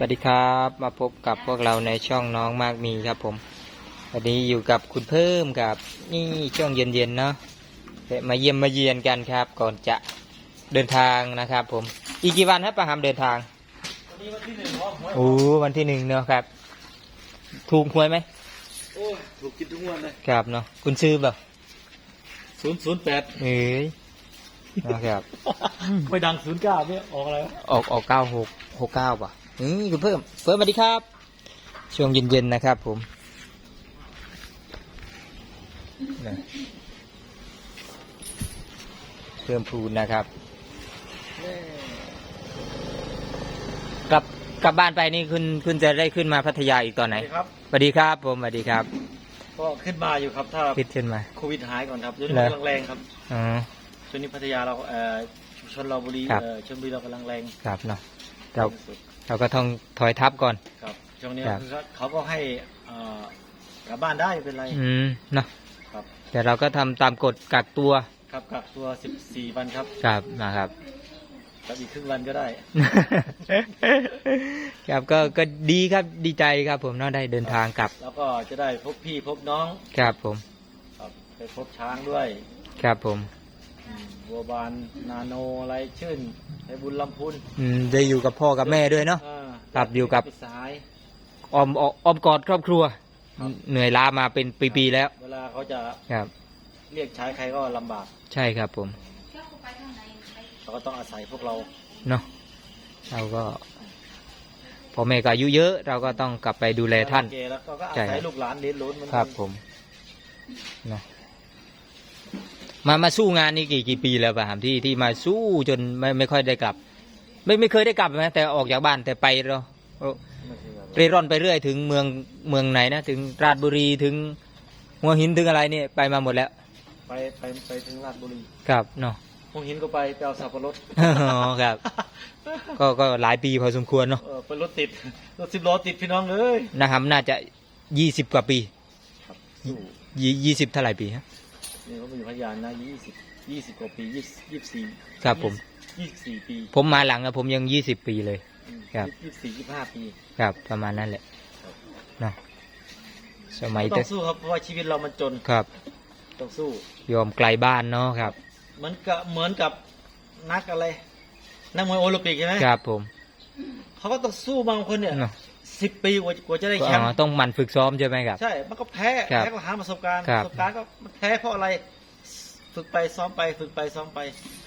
สวัสดีครับมาพบกับพวกเราในช่องน้องมากมีครับผมวันนี้อยู่กับคุณเพิ่มกับนี่ช่วงเย็นๆเนาะแวะมาเยี่ยมมาเยียนกันครับ ก่อนจะเดินทางนะครับ ผม อีกกี่วันครับประหามเดินทางวันนี้วันที่หนึ่งครับหวยโอ้วันที่หนึ่งเนาะครับ ถูกหวยไหมโอ้ยถูกกินทุกงวันเลยครับเนาะคุณซื้อเปล่าศูนย์ศูนย์แปดเอ้ยนะครับไม่ดังศูนย์เก้าไม่ออกอะไรวะออกออกเก้าหกหกเก้าป่ะ อืมคุณเพิ่มเพิ่มสวัสดีครับ ช่วงเย็นๆนะครับ ผมนะเพิ่มพูนนะครับ กลับกลับบ้านไปนี่คุณคุณจะได้ขึ้นมาพัทยาอีกตอนไหนสวัสดีครับ สวัสดีครับ ผมสวัสดีครับ ก็ขึ้นมาอยู่ครับ ถ้าคิดขึ้นมาโควิดหายก่อนครับช่วงเหรนี้อกำลังแรงครับอ๋อช่วงนี้พัทยาเราเอ่อชุมชนเราบุรีครับเอ่อชลบุรีเรากำลังแรงครับเนาะเราสุด เราก็ต้องถอยทับก่อน ครับช่วงนี้ครับ คือเขาก็ให้เอ่อกลับบ้านได้ไม่เป็นไร อืมเนาะครับ แต่เราก็ทำตามกฎกักตัวครับกักตัว 14 วันครับครับนะครับ กับอีกครึ่งวันก็ได้ ครับก็ก็ดีครับดีใจครับผมเนาะได้เดินทางกลับแล้วก็จะได้พบพี่พบน้องครับผม ครับไปพบช้างด้วย ครับผมอืม บัวบานนาโนอะไรชื่นไปบุญลำพูนอืมได้อยู่กับพ่อกับแม่ด้วยเนาะ อ่าครับอยู่กับมิตรสหาย ออมออมออมกอดครอบครัว ครับ เหนื่อยล้ามาเป็นปีๆแล้วเวลาเขาจะครับ เรียกใช้ใครก็ลำบากใช่ครับผมเขาก็ต้องอาศัยพวกเราเนาะเราก็พ่อแม่ก็อายุเยอะเราก็ต้องกลับไปดูแลท่านเกแล้วก็อาใช่ครัศัยบลูกหลานเลี้ยงล้นมันครับผมเนาะ มามาสู้งานนี้กี่กี่ปีแล้วป่ะครับที่ที่มาสู้จนไม่ไม่ค่อยได้กลับ ไม่ไม่เคยได้กลับนะแต่ออกจากบ้านแต่ไปเราไม่ใช่แบบเร่ร่อนไปเรื่อยถึงเมืองเมืองไหนนะถึงราชบุรีถึงหัวหินถึงอะไรเนี่ยไปมาหมดแล้ว ไปไปไปถึงราชบุรีครับเนาะพงหินก็ไปไปเอาสับปะรดอ๋อครับ ก็ก็หลายปีพอสมควรเนาะเออเป็นรถติดรถสิบล้อติดพี่น้องเลยนะครับน่าจะยี่สิบกว่าปีครับสู้ยี่ยี่สิบเท่าไหร่ปีฮะ นี่เขามีพยานนะยี่สิบยี่สิบกว่าปียี่ยี่สี่ครับผม ยี่สิบสี่ปีผมมาหลังอะผมยังยี่สิบปีเลยอืมครับ ยี่สิบสี่ยี่สิบห้าปีครับ ประมาณนั้นแหละเนาะสมัยต้แต่องสู้ครับเพราะว่าชีวิตเรามันจนครับ ต้องสู้ ยอมไกลบ้านเนาะครับ เหมือนกับเหมือนกับนักอะไร นักมวยโอลิมปิกใช่ไหมครับผมเขาก็ต้องสู้บางคนเนี่ยเนาะ สิบปีกว่ากว่าจะได้แชอ๋มอป์ต้องหมันฝึกซ้อมใช่ไหมครับ ใช่ มันก็แพ้ครับแพ้ก็หาประสบการณ์ครัปบระสบการณ์ก็มันแพ้เพราะอะไร ฝึกไปซ้อมไป ฝึกไปซ้อมไป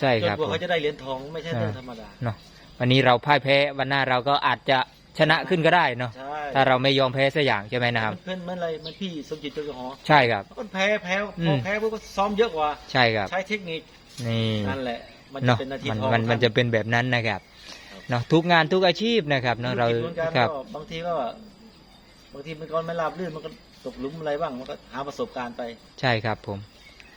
ใช่จคนรับกว่าผมเขาจะได้เหรียญทองไม่ใช่เรื่องอ่าธรรมดาเนาะวันนี้เราพ่ายแพ้วันหน้าเราก็อาจจะชนะขึ้นก็ได้เนาะใช่ถ้าเราไม่ยอมแพ้สักอย่างใช่ไหมนะครับมันเพื่อนเหมือนอะไรเหมันพี่สมจิตเจ้าหอใช่ครับก็แพ้แพ้อืพอมแพ้พวกก็ซ้อมเยอะกว่าใช่ครับใช้เทคนิคนี่นั่นแหละมันจะเนาะเป็นนาทีมันทองมันมันครับจะเป็นแบบนั้นนะครับครับ เนาะทุกงานทุกอาชีพนะครับเนาะเราธุจหมือนกันครับ ก็บางทีก็บางทีมันก็ไม่ราบรื่นมันก็ตกหลุมอะไรบ้างมันก็หาประสบการณ์ไป ใช่ครับผม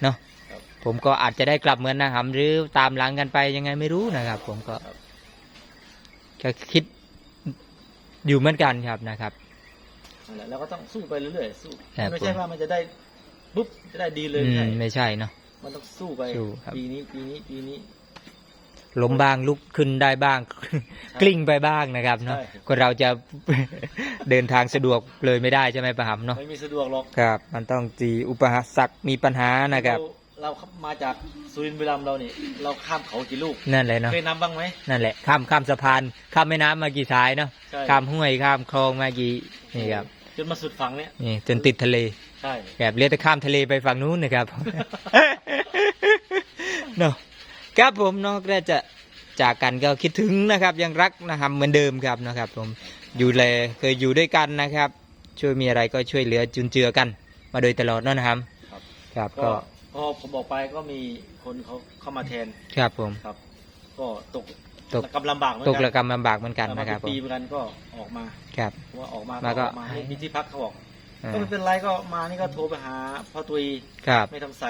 เนาะครับผมก็อาจจะได้กลับเหมือนนะครับหรือตามหลังกันไปยังไงไม่รู้นะครับ ผมก็ครับ ก็คิดอยู่เหมือนกันครับนะครับ นั่นแหละแล้วก็ต้องสู้ไปเรื่อยๆสู้ครับ ไม่ใช่ผมว่ามันจะได้ปุ๊บจะได้ดีเลยอืไม่ใช่มไม่ใช่เนาะ มันต้องสู้ไปสู้ครับ ปีนี้ปีนี้ปีนี้ ล้มบ้างลุกขึ้นได้บ้าง กลิ้งไปบ้างนะครับเนาะใช่ คนเราจะ เดินทางสะดวกเลยไม่ได้ใช่ไหมปะหำเนาะไม่มีสะดวกหรอกครับ มันต้องจีอุปสรรคมีปัญหานะครับ เราเรามาจากสุรินทร์บุรีรัมย์เราเนี่ยเราข้ามเขากี่ลูกนั่นแหละเนาะเคยนำบ้างไหม นั่นแหละข้ามข้ามสะพานข้ามแม่น้ำมากี่สายเนาะใช่ ข้ามห้วยข้ามคลองมากี่นี่ครับจนมาสุดฝั่งเนี่ยนี่จนติดทะเล ใช่ แบบเรียกแต่ข้ามทะเลไปฝั่งนู้นนะครับ เนาะ ครับผมเนาะก็จะจากกันก็คิดถึงนะครับ ยังรักนะครับเหมือนเดิมครับนะครับ ผมอยู่เลยเคยอยู่ด้วยกันนะครับ ช่วยมีอะไรก็ช่วยเหลือจุนเจือกัน มาโดยตลอดเนาะนะครับ ครับครับก็ก็พอผมบอกไปก็มีคนเขาเข้ามาแทนครับผม ครับ ก็ตกตก กำลำบากเหมือนตกักระกรรมลำบากเหมือนกันมานะครับเป็ผมปีเหมือนกันก็ออกมาครับเพราะว่าออกมามาก็ ออกมาให้มีที่พักเขาบอกอ่าก็ไม่เป็นไรก็มานี่ก็โทรไปหาพ่อตุยครับ ไม่ทำใส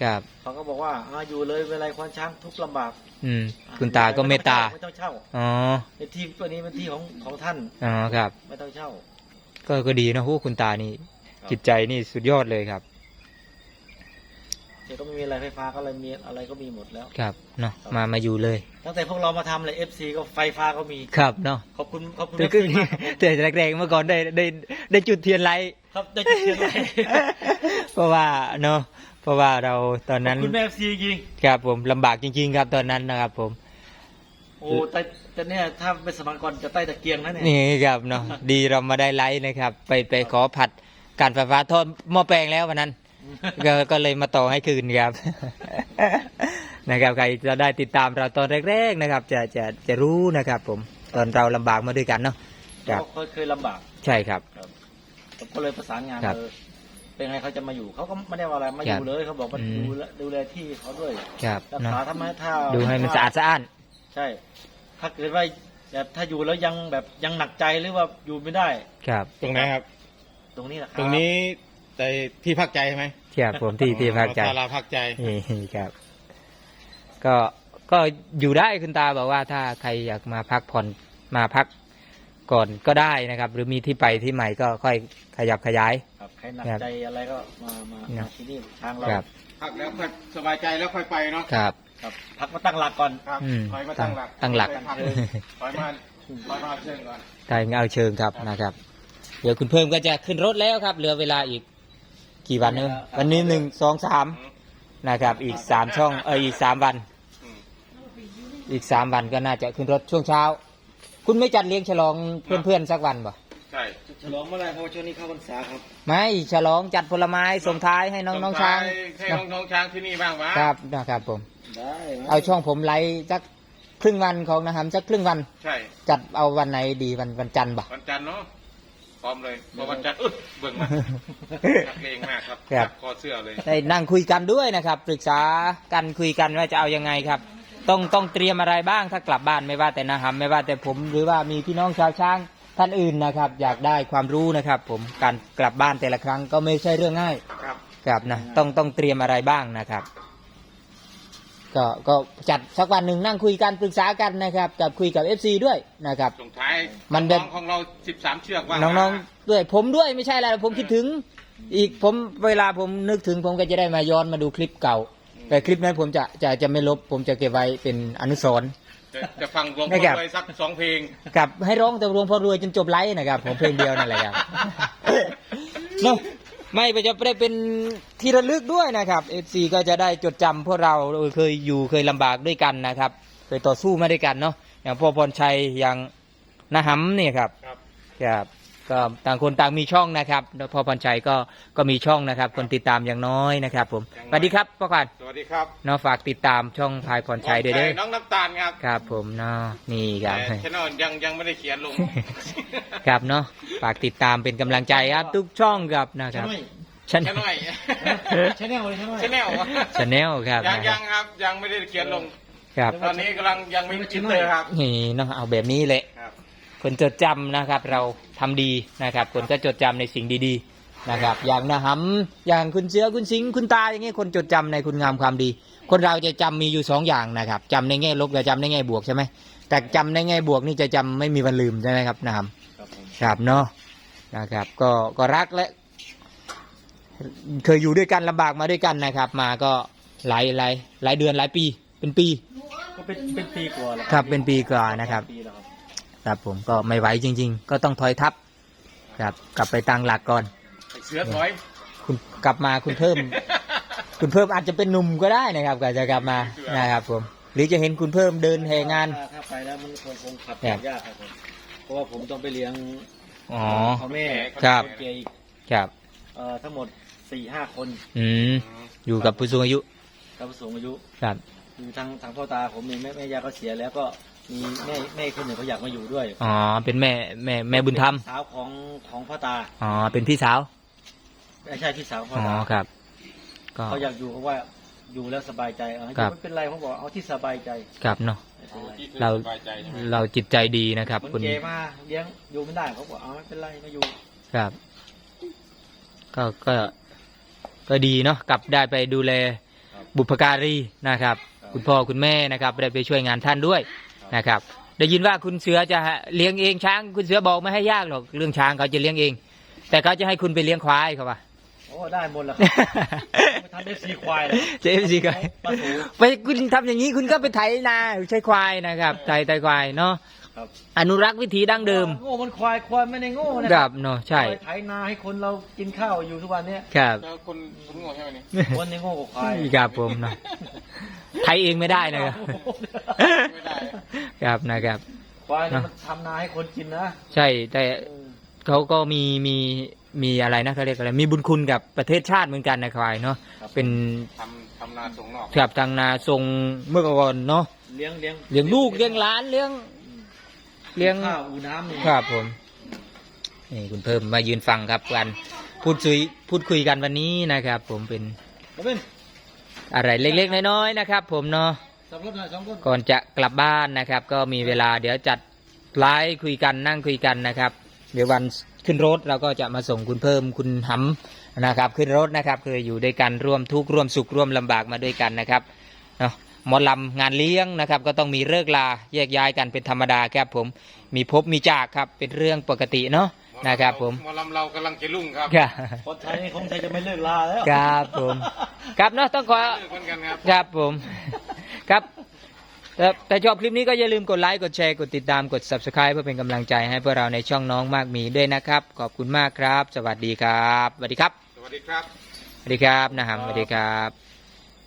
ครับเขาก็บอกว่าอ่าอยู่เลยเวลาควานช้างทุกข์ลำบาก อืม คุณตาก็เมตตาไม่ต้องเช่าอ๋อในที่ตัวนี้เป็นที่ของของท่านอ๋อครับ ไม่ต้องเช่า ก็ก็ดีนะฮู้คุณตานี่ครับจิตใจนี่สุดยอดเลยครับแต่ก็ไม่มีอะไรไฟฟ้าก็เลยมีอะไรก็มีหมดแล้วครับเนาะมามาอยู่เลย ตั้งแต่พวกเรามาทำเลยเอฟซีก็ไฟฟ้าก็มีครับเนาะขอบคุณขอบคุณแต่เอฟก็ซีมากครับผมแต่แรกๆเมื่อก่อนได้ได้ได้จุดเทียนไลท์ครับได้จุดเทียนไลท์เพราะว่าเนาะ เพราะว่าเราตอนขอนั้บนคุณแม่เอฟซีจริงครับผมลำบากจริง ๆ ครับตอนนั้นนะครับ ผม โอ้แต่แต่เนี่ยถ้าเป็นสมัยก่อนจะใต้ตะเกียงนะเนี่ยนี่ครับเนาะดีเรามาได้ไลท์นะครับ ไปไปขอผัดการไฟฟ้าทอดหม้อแปลงแล้ววันนั้น ก็ก็เลยมาต่อให้คืนครับ นะครับใครจะได้ติดตามเราตอนแรก ๆนะครับ จะจะจะรู้นะครับ ผมตอนเราลำบากมาด้วยกันเนาะครับเขาเคยลำบาก ใช่ครับ ครับผมก็เลยประสานงานครับ เออ เป็นไงเขาจะมาอยู่เขาก็ไม่ได้ว่าอะไรมาอยู่เลยเขาบอกว่าอืมดูแลดูแลที่เขาด้วยครับรักเนาะษาทำไมถ้าดูให้มันสะอาดสะอ้านใช่ ถ้าเกิดว่าแบบถ้าอยู่แล้วยังแบบยังหนักใจหรือว่าอยู่ไม่ได้ ครับ ตรงไหนครับ ตรงนี้แหละครับตรงนี้แต่ที่พักใจใช่ไหมครับผมที่ที่พักใจศาลาพักใจนี่ครับ ก็ก็อยู่ได้คุณตาบอกว่าถ้าใครอยากมาพักผ่อนมาพักก่อนก็ได้นะครับ หรือมีที่ไปที่ใหม่ก็ค่อยขยับขยายค รับใครหนักครับใจอะไรก็มามาครัมาบที่นี่ทางเราครับ พักแล้วค่อยสบายใจแล้วค่อยไปเนาะครับ ครับพักมาตั้งหลักก่อน ครับอืมถอยมาตั้งหลักตั้งหลักไปพัถอยมาถอยมาเชิญก่อนทายเอาเชิงครับนะครับ เดี๋ยวคุณเพิ่มก็จะขึ้นรถแล้วครับ เหลือเวลาอีกกี่วันเนี่ยวันนี้หนึ่งสองสามนะครับ อีกสามช่องเอออีกสามวัน อืม อีกสามวันก็น่าจะขึ้นรถช่วงเช้า คุณไม่จัดเลี้ยงฉลองเพื่อนๆสักวันบ่ใช่ ฉลองเมื่อไรเพราะว่าช่วงนี้เข้าพรรษาครับไม่ฉลองจัดผลไม้ส่งท้ายให้น้องน้องช้างให้น้องน้องช้างที่นี่บ้างวะครับนะครับผม ได้ไหมเอาช่องผมไลฟ์สักครึ่งวันของนะครับสักครึ่งวันใช่จัดเอาวันไหนดีวันวันจันทร์บ่ วันจันทร์เนาะพร้อมเลยพอวันจันทร์อึ๊บเบิ่งมานักเลงมากครับครับ คอเสื้อเลยได้นั่งคุยกันด้วยนะครับ ปรึกษากันคุยกันว่าจะเอายังไงครับ ต้องต้องเตรียมอะไรบ้างถ้ากลับบ้านไม่ว่าแต่นะฮัมไม่ว่าแต่ผมหรือว่ามีพี่น้องชาวช้าง ท่านอื่นนะครับ อยากได้ความรู้นะครับ ผมการกลับบ้านแต่ละครั้งก็ไม่ใช่เรื่องง่ายครับ ครับนะต้องต้องเตรียมอะไรบ้างนะครับ ก็ก็จัดสักวันหนึ่งนั่งคุยกันปรึกษากันนะครับ กับคุยกับ FC ด้วยนะครับ ส่งท้ายมันเป็นองของเราสิบสามเชือกว่าน้องๆด้วยผมด้วยไม่ใช่อะไรผมคิดถึง อีกผมเวลาผมนึกถึงผมก็จะได้มาย้อนมาดูคลิปเก่า แต่คลิปนั้นผมจะจะจะไม่ลบ ผมจะเก็บไว้เป็นอนุสรณ์ จะจะฟังรวมไม่กันครับเลยสักสองเพลง กับให้ร้องแต่รวมพอรวยจนจบไลฟ์นะครับผมเพลงเดียวนั่นแหละครับเนอะไม่ไปจะได้เป็นที่ระลึกด้วยนะครับ FC ก็จะได้จดจำพวกเราเออเคยอยู่เคยลำบากด้วยกันนะครับ เคยต่อสู้มาด้วยกันเนาะอย่างพ่อพรชัยอย่างนาหำเนี่ยครับครับครับ ก็ต่างคนต่างมีช่องนะครับแล้วพ่อพรชัยก็ก็มีช่องนะครับ คนติดตามอย่างน้อยนะครับผมสวัสดีครับพ่อขวัญสวัสดีครับเนาะฝากติดตามช่องพายพรชัยด้วยเด้อน้องน้ำตาลครับครับผมเนาะนี่ครับแต่ชแนลยังยังไม่ได้เขียนลงครับเนาะฝากติดตามเป็นกำลังใจครับทุกช่องครับนะครับใช่ชแค่หน่อยใช่แน่เลยใช่ไหมชแนลชาแนลครับยังนะคยัรับงครับยังไม่ได้เขียนลงครับตอนนี้กำลังยังไม่คิดเลยครับนี่เนาะเอาแบบนี้แหละ ครับคนจดจำนะครับ เราทำดีนะครับคนก็จดจำในสิ่งดีๆนะครับ อย่างนะฮัมอย่างคุณเสือคุณสิงห์คุณตาอย่างเงี้ยคนจดจำในคุณงามความดี คนเราจะจำมีอยู่สองอย่างนะครับจำในแง่ลบกับจำในแง่บวกใช่ไหมแต่จำในแง่บวกนี่จะจำไม่มีวันลืมใช่ไหมครับนะฮัมครับผมครับเนาะนะครับ ก็ก็รักและ เคยอยู่ด้วยกันลำบากมาด้วยกันนะครับ มาก็หลายหลายหลายเดือนหลายปีเป็นปี ก็เป็นเป็นปีกว่าแล้วครับเป็นปีกว่านะครับปีแล้ว ครับครับผมก็ไม่ไหวจริง ๆ ก็ต้องถอยทับครับ กลับไปตั้งหลักก่อน เสือถอย คุณกลับมาคุณเพิ่ม คุณเพิ่มอาจจะเป็นหนุ่มก็ได้นะครับก็จะกลับมานะครับผม หรือจะเห็นคุณเพิ่มเดินแห่งานถ้าถ้าไปแล้วมันคงคงขับครับยากครับผมเพราะว่าผมต้องไปเลี้ยงอ๋อพ่อแม่ครับเกย์อีกครับเอ่อทั้งหมดสี่ห้าคน อืมอยู่กับผู้สูงอายุ กับผู้สูงอายุครับอยู่ทางทางพ่อตาผมเองแม่แม่ยาก็เสียแล้วก็ มีแม่แม่คนหนึ่งเขาอยากมาอยู่ด้วยอ๋อ เป็นแม่แม่แม่บุญธรรมสาวของของพ่อตาอ๋อ เป็นพี่สาว ไม่ใช่พี่สาวพ่ออ๋อ ตาครับ ก็ เขาอยากอยู่เพราะว่าอยู่แล้วสบายใจเออครับ ไม่เป็นไรผมบอกเอาที่สบายใจครับเนาะ ไม่เป็นไรเรา สบายใจใช่ไหมเราจิตใจดีนะครับคนคุณเกย์มาเลี้ยงอยู่ไม่ได้เขาบอกเอาไม่เป็นไรมาอยู่ ครับ ก็ก็ ก็ดีเนาะกลับได้ไปดูแล ครับบุพการีนะครับ ครับ คุณพ่อคุณแม่นะครับ ได้ไปช่วยงานท่านด้วย นะครับ ได้ยินว่าคุณเสือจะเลี้ยงเองช้าง คุณเสือบอกไม่ให้ยากหรอกเรื่องช้างเขาจะเลี้ยงเอง แต่เขาจะให้คุณไปเลี้ยงควายเขาว่าโอ้ได้หมดแล้วครับไปทำเอฟซีควายเลยเจฟซีไก่ปลาสูไปคุณทำอย่างนี้คุณก็ไปไถนาใช้ควายนะครับไถไถควายเนาะครับอนุรักษ์วิถีดั้งเดิมโง่มันควายควายไม่ได้โง่นะครับเนาะใช่ควายไถนาให้คนเรากินข้าวอยู่ทุกวันเนี้ยครับแล้วคนคนโง่ใช่ไหมนี่คนนี้โง่กว่าควายครับผมเนาะ ไถเองไม่ได้นะครับไม่ได้ ครับนะครับควายเนี่ยมันทำนาให้คนกินนะใช่แต่เออเขาก็มีมีมีอะไรนะเขาเรียกอะไรมีบุญคุณกับประเทศชาติเหมือนกันนะควายเนาะครับเป็นทำทำนาส่งนอกกับทางนาทรงเมื่อก่อนเนาะเลี้ยงเลี้ยงเลี้ยงลูกเลี้ยงหลานเลี้ยง เลี้ยงข้าวอูน้ำนี่ครับผมนี่คุณเพิ่มมายืนฟังครับกันพูดคุยพูดคุยกันวันนี้นะครับ ผมเป็นมาเป็น อะไรเล็กๆน้อยๆนะครับ ผมเนาะสับรถหน่อยสองคนก่อนจะกลับบ้านนะครับ ก็มีเวลาเดี๋ยวจัดไลฟ์คุยกันนั่งคุยกันนะครับ เดี๋ยววันขึ้นรถเราก็จะมาส่งคุณเพิ่มคุณหำนะครับ ขึ้นรถนะครับเคยอยู่ด้วยกันร่วมทุกข์ร่วมสุขร่วมลำบากมาด้วยกันนะครับเนาะหมอลำงานเลี้ยงนะครับ ก็ต้องมีเลิกลาแยกย้ายกันเป็นธรรมดาครับผมมีพบมีจากครับเป็นเรื่องปกติเนาะ นะครับผมหมอลำเรากำลังจะรุ่งครับครับคนไทยนี่คงใจจะไม่เลิกลาแล้วครับผมครับเนาะต้องขอเลิกเหมือนกันครับครับผมครับแต่แต่ชอบคลิปนี้ก็อย่าลืมกดไลค์กดแชร์กดติดตามกด subscribe เพื่อเป็นกำลังใจให้พวกเราในช่องน้องมากมีด้วยนะครับ ขอบคุณมากครับ สวัสดีครับสวัสดีครับ สวัสดีครับสวัสดีครับนะฮัมสวัสดีครับ